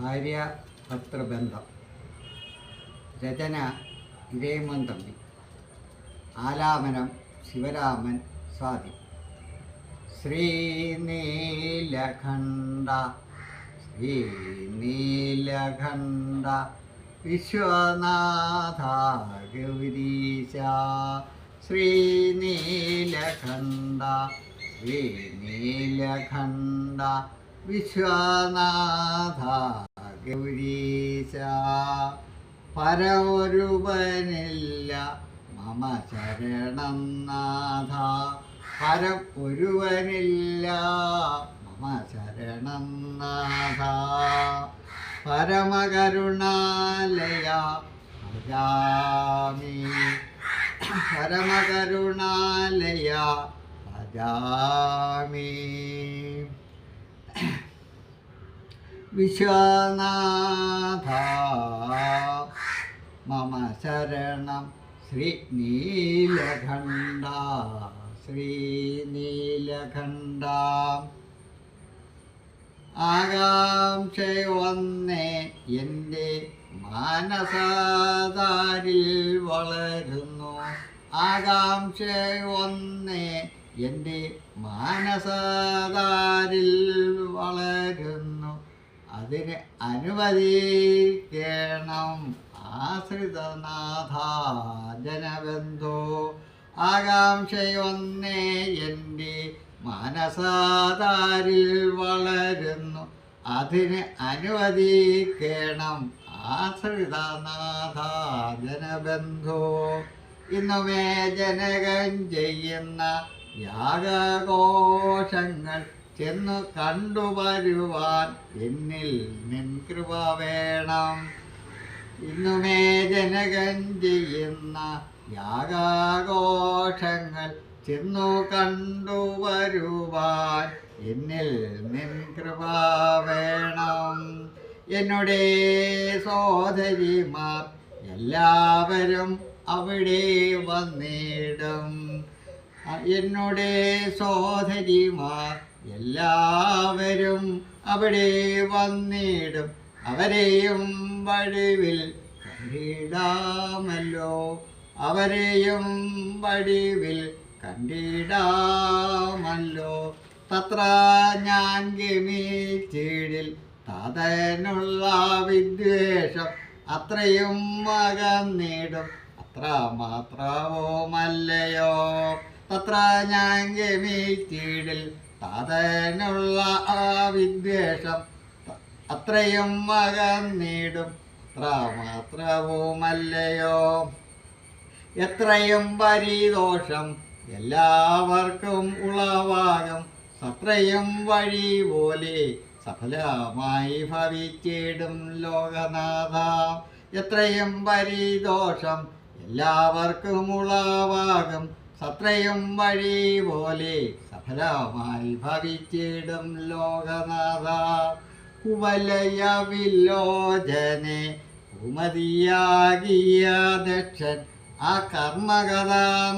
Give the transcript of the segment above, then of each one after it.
ഭാര്യ ഭർത്തൃബന്ധം രചന ഇരേമൻ തമ്പി ആലാപനം ശിവരാമൻ സ്വാതി. ശ്രീനീലഖണ്ഡ ശ്രീനീലഖണ്ഡ വിശ്വനാഥ ഗൗരീശ ശ്രീനീലഖണ്ഡ ശ്രീനീലഖണ്ഡ വിശ്വനാഥ ഗൗരീശ പരമൊരുവനില്ല. മമ ശരണം നാഥ. പരം ഒരുവനില്ല. മമ ശരണം നാഥ. പരമകരുണാലയ ഭജാമി. പരമകരുണാലയ ഭജാമി. വിശ്വനാഥ. മമ ശരണം ശ്രീ നീലകണ്ഠ ശ്രീ നീലകണ്ഠ ആകാംക്ഷയൊന്നേ എന്റെ മാനസാതാരിൽ വളരുന്നു. ആകാംക്ഷയൊന്നേ എന്റെ മാനസാതാരിൽ വളരുന്നു. അതിന് അനുവദിക്കണം ആശ്രിതനാഥ ജനബന്ധോ ആകാംക്ഷയൊന്നേ എന്റെ മനസാതാരിൽ വളരുന്നു. അതിന് അനുവദിക്കണം ആശ്രിതനാഥ ജനബന്ധോ ഇന്നുമേ ജനകം ചെയ്യുന്ന യാഗഘോഷങ്ങൾ ചെന്നു കണ്ടുവരുവാൻ എന്നിൽ നിൻ കൃപ വേണം. ഇന്നുമേ ജനകൻ ചെയ്യുന്ന യാഗാഘോഷങ്ങൾ ചെന്നു കണ്ടു വരുവാൻ എന്നിൽ നിൻ കൃപ വേണം. എന്നുടെ സോദരിമാർ എല്ലാവരും അവിടെ വന്നിടും. എന്നുടേ സോദരിമാർ എല്ലാവരും അവിടെ വന്നിടും. അവരെയും വടിവിൽ കണ്ടിടാമല്ലോ. അവരെയും വടിവിൽ കണ്ടിടാമല്ലോ. തത്ര ഞാൻ ഗമിച്ചിടിൽ തതനുള്ള വിദ്വേഷം അത്രയും മകന്നിടും അത്ര മാത്രവുമല്ലയോ. തത്ര ഞാൻ ഗമിച്ചിടിൽ തതനുള്ള ആ വിദ്വേഷം അത്രയും അകന്നിടും അത്ര മാത്രവുമല്ലയോ എത്രയും പരിദോഷം എല്ലാവർക്കും ഉളവാകും. സത്രയും വഴി പോലെ സഫലമായി ഭവിച്ചിടും ലോകനാഥ. എത്രയും പരിദോഷം എല്ലാവർക്കും ഉളവാകും. സത്രയും വഴി പോലെ സഫലമായി ഭവിച്ചിടും ലോകനാഥ. കുവലയ വില്ലോചനെ കുമതിയാകിയ ദക്ഷൻ ആ കർമ്മകഥ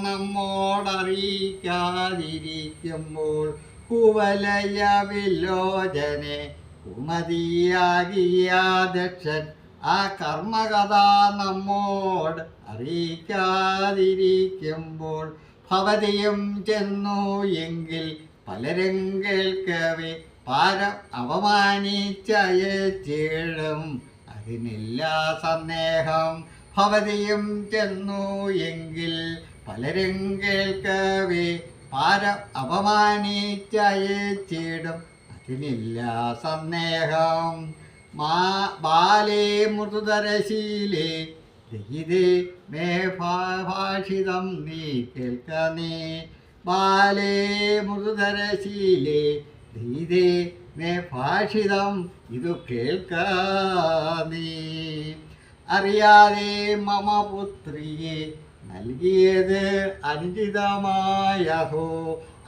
നമ്മോടറിയിക്കാതിരിക്കുമ്പോൾ കുവലയ വില്ലോചനെ കുമതിയാകിയ ദക്ഷൻ ആ കർമ്മകഥ നമ്മോട് അറിയിക്കാതിരിക്കുമ്പോൾ ഭവതിയും ചെന്നു എങ്കിൽ പലരും കേൾക്കവേ. പാരം അവമാനിച്ചയച്ചിടും അതിനില്ല സന്ദേഹം. ഭവതിയും ചെന്നു എങ്കിൽ പലരും കേൾക്കവേ. പാരം അപമാനിച്ചയച്ചിടും അതിനില്ല സന്ദേഹം. മാ ബാലേ മൃദുതരശീലേ ദഹിതേ മേ ഭാഷിതം നീ കേൾക്ക നീ. ബാലേ മൃദുതരശീലേ ദഹിതേ മേ ഭാഷിതം ഇതു കേൾക്ക നീ. അറിയാതെ മമ പുത്രിയെ നൽകിയത് അനുചിതമായഹോ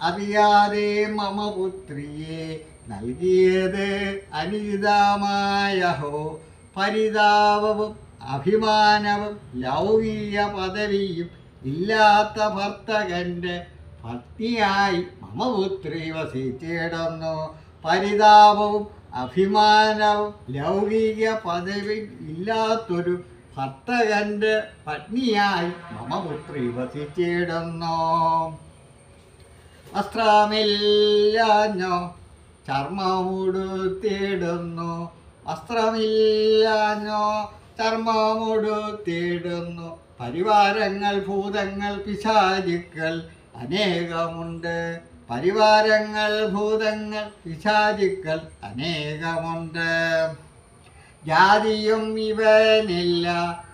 അറിയാതെ മമ പുത്രിയെ നൽകിയത് അനുചിതമായഹോ പരിതാപവും അഭിമാനവും ലൗകിക പദവിയും ഇല്ലാത്ത ഭർത്തകന്റെ ഭക്തിയായി മമപുത്രി വസിച്ചിടുന്നു. പരിതാപവും അഭിമാനവും ലൗകിക പദവി ഇല്ലാത്തൊരു ഭർത്തകന്റെ പത്നിയായി മമപുത്രി വസിച്ചിടുന്നു. വസ്ത്രമില്ലാഞ്ഞോ ചർമ്മമുടുത്തിടുന്നു. വസ്ത്രമില്ലാഞ്ഞോ ചർമ്മമുടുത്തിടുന്നു പരിവാരങ്ങൾ ഭൂതങ്ങൾ പിശാചുക്കൾ അനേകമുണ്ട്. പരിവാരങ്ങൾ ഭൂതങ്ങൾ പിശാചുക്കൾ അനേകമുണ്ട്. ജാതിയും ഇവനില്ല.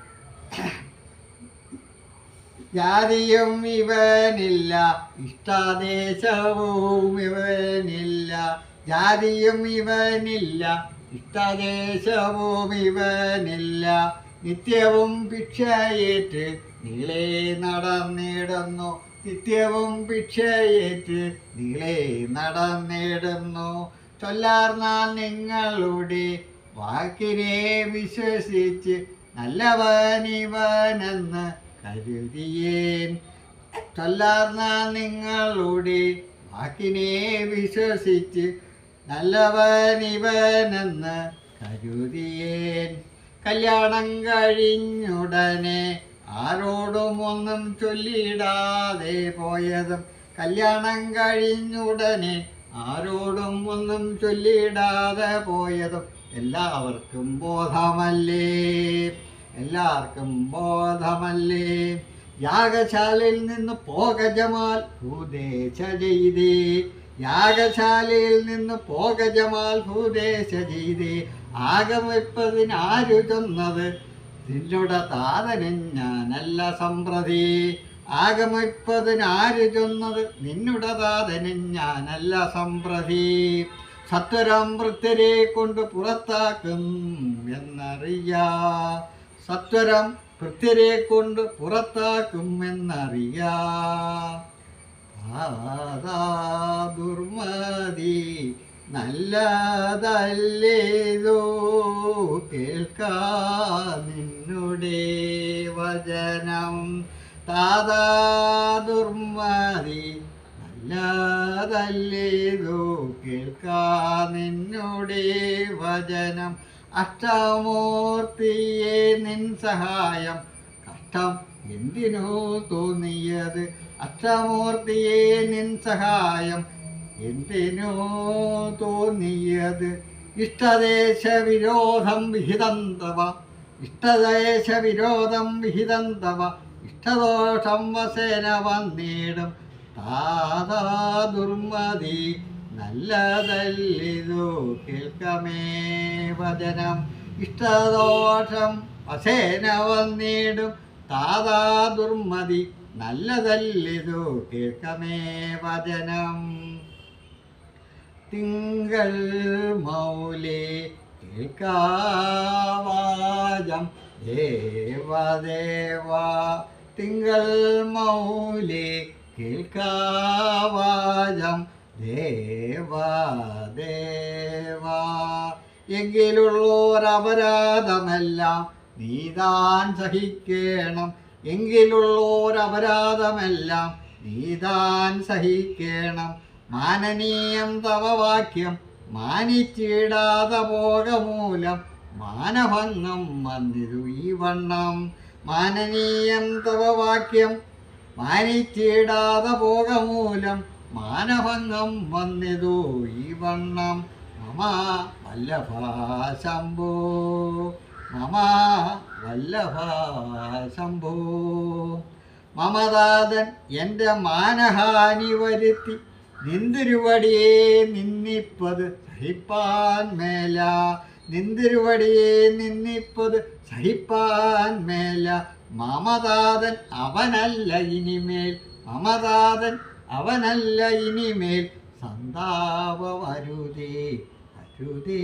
ജാതിയും ഇവനില്ല. ഇഷ്ടാദേശവും ഇവനില്ല. ജാതിയും ഇവനില്ല. ഇഷ്ടദേശവും ഇവനില്ല നിത്യവും ഭിക്ഷയേറ്റ് നീളെ നടന്നിടുന്നു നിത്യവും ഭിക്ഷയേറ്റ് നീളെ നടന്നിടുന്നു ചൊല്ലാർന്നാൽ നിങ്ങളുടെ വാക്കിനെ വിശ്വസിച്ച് നല്ലവനിവനെന്ന് കരുതിയേൻ. ചൊല്ലാർന്നാൽ നിങ്ങളുടെ വാക്കിനെ വിശ്വസിച്ച് നല്ലവനിവനെന്ന് കരുതിയേൻ. കല്യാണം കഴിഞ്ഞുടനെ ആരോടും ഒന്നും ചൊല്ലിടാതെ പോയതും കല്യാണം കഴിഞ്ഞുടനെ ആരോടും ഒന്നും ചൊല്ലിടാതെ പോയതും എല്ലാവർക്കും ബോധമല്ലേ? എല്ലാവർക്കും ബോധമല്ലേ? യാഗശാലയിൽ നിന്ന് പോകജമാൽ ഭൂദേശ ചെയ്തേ യാഗശാലയിൽ നിന്ന് പോകജമാൽ ഭൂദേശ ചെയ്തേ ആകമിപ്പതിനാരു ചെന്നത്? നിന്നോട് താതനും ഞാനല്ല സമ്പ്രതി. ആകമിപ്പതിനാരു ചെന്നത്? നിന്നുട താതനും ഞാനല്ല സമ്പ്രതി. സത്വരം കൊണ്ട് പുറത്താക്കും എന്നറിയാ. സത്വരം വൃത്യരെ കൊണ്ട് പുറത്താക്കും എന്നറിയാ ആദാ ദുർമതി നല്ലതല്ലേതോ കേൾക്കാ നിന്നുടെ വചനം. താതാ ദുർമതി നല്ലതല്ലേതോ കേൾക്കാ നിന്നുടെ വചനം. അഷ്ടമൂർത്തിയെ നിൻ സഹായം. കഷ്ടം എന്തിനോ തോന്നിയത്. അഷ്ടമൂർത്തിയെ നിൻ സഹായം എന്തിനോ തോന്നിയത്. ഇഷ്ടദേശ വിരോധം വിഹിതന്തവ തവ. ഇഷ്ടദേശ വിരോധം വിഹിതന്തവ തവ. ഇഷ്ടദോഷം വസേന വന്നിടും താതാ ദുർമതി നല്ലതല്ലിതു കേൾക്കമേ വചനം. ഇഷ്ടദോഷം വസേന വന്നിടും. താതാ ദുർമതി നല്ലതല്ലിതു കേൾക്കമേ വചനം. തിങ്കൾ മൗലി കേൾക്കാവാജം ദേവദേവ തിങ്കൾ മൗലി കേൾക്കാവാജം ദേവദേവ എങ്കിലുള്ളോരപരാധമെല്ലാം നീതാൻ സഹിക്കേണം. എങ്കിലുള്ളോരപരാധമെല്ലാം നീതാൻ സഹിക്കേണം. മാനനീയം തവ വാക്യം മാനിച്ചിടാതെ പോകമൂലം മാനഭംഗം വന്നിരു ഈ വണ്ണം. മാനനീയം തവ വാക്യം മാനിച്ചിടാതെ പോകമൂലം മാനഭംഗം വന്നിതു ഈ വണ്ണം. മമ വല്ലഭ ശംഭോ. മമ വല്ലഭ ശംഭോ. മമതാതൻ എന്റെ മാനഹാനി വരുത്തി നിന്തിരുവടിയെ നിന്നിപ്പത് സഹിപ്പാൻ മേല. നിന്തിരുവടിയെ നിന്നിപ്പത് സഹിപ്പാൻ മേല. മമതാതൻ അവനല്ല ഇനിമേൽ. മമതാതൻ അവനല്ല ഇനിമേൽ. സന്താപമരുതേ അരുതേ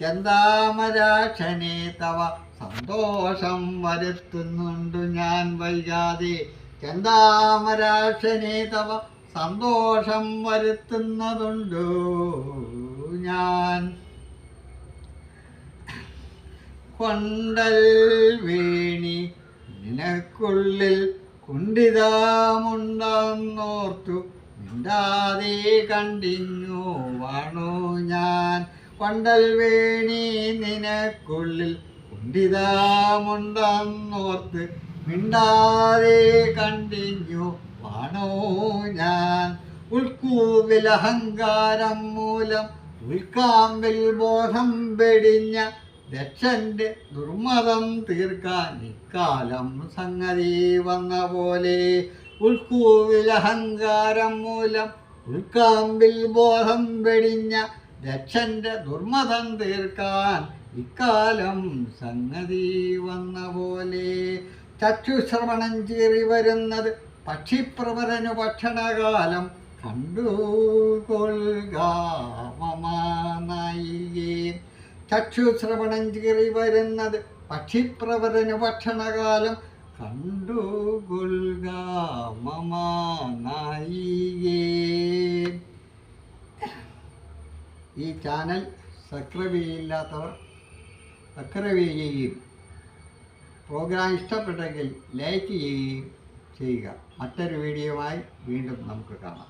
ചന്താമരാക്ഷനെ തവ സന്തോഷം വരുത്തുന്നുണ്ട് ഞാൻ വൈകാതെ. ചന്താമരാക്ഷനെ തവ സന്തോഷം വരുത്തുന്നതുണ്ടോ ഞാൻ? കൊണ്ടൽ വീണി നിനക്കുള്ളിൽ കുണ്ടിതാമുണ്ടെന്നോർത്തു. മിണ്ടാതെ കണ്ടിഞ്ഞു വാണു ഞാൻ. കൊണ്ടൽ വേണി നിനക്കുള്ളിൽ കുണ്ടിതാമുണ്ടെന്നോർത്ത് മിണ്ടാതെ കണ്ടിഞ്ഞു വാണോ ഞാൻ. ഉൾക്കൂവിൽ അഹങ്കാരം മൂലം ഉൾക്കാമ്പിൽ ബോധം വെടിഞ്ഞ ദക്ഷന്റെ ദുർമതം തീർക്കാൻ ഇക്കാലം സംഗതി വന്ന പോലെ. ഉൾക്കൂവിലഹങ്കാരം മൂലം ഉൾക്കാമ്പിൽ ബോധം വെടിഞ്ഞ ദക്ഷന്റെ ദുർമതം തീർക്കാൻ ഇക്കാലം സംഗതി വന്ന പോലെ. ചക്ഷുശ്രവണം ചീറി വരുന്നത് പക്ഷിപ്രവരനു ഭക്ഷണകാലം കണ്ടു കൊൽകാമമാനായികേ ചക്ഷുശ്രവണം കീറി വരുന്നത് പക്ഷിപ്രവരന് ഭക്ഷണകാലം കണ്ടു കൊൽകാമമാനായികേ ഈ ചാനൽ സബ്സ്ക്രൈബ് ചെയ്യില്ലാത്തവർ പ്രോഗ്രാം ഇഷ്ടപ്പെട്ടെങ്കിൽ ലൈക്ക് ചെയ്യുകയും ചെയ്യുക. മറ്റൊരു വീഡിയോ ആയി വീണ്ടും നമുക്ക് കാണാം.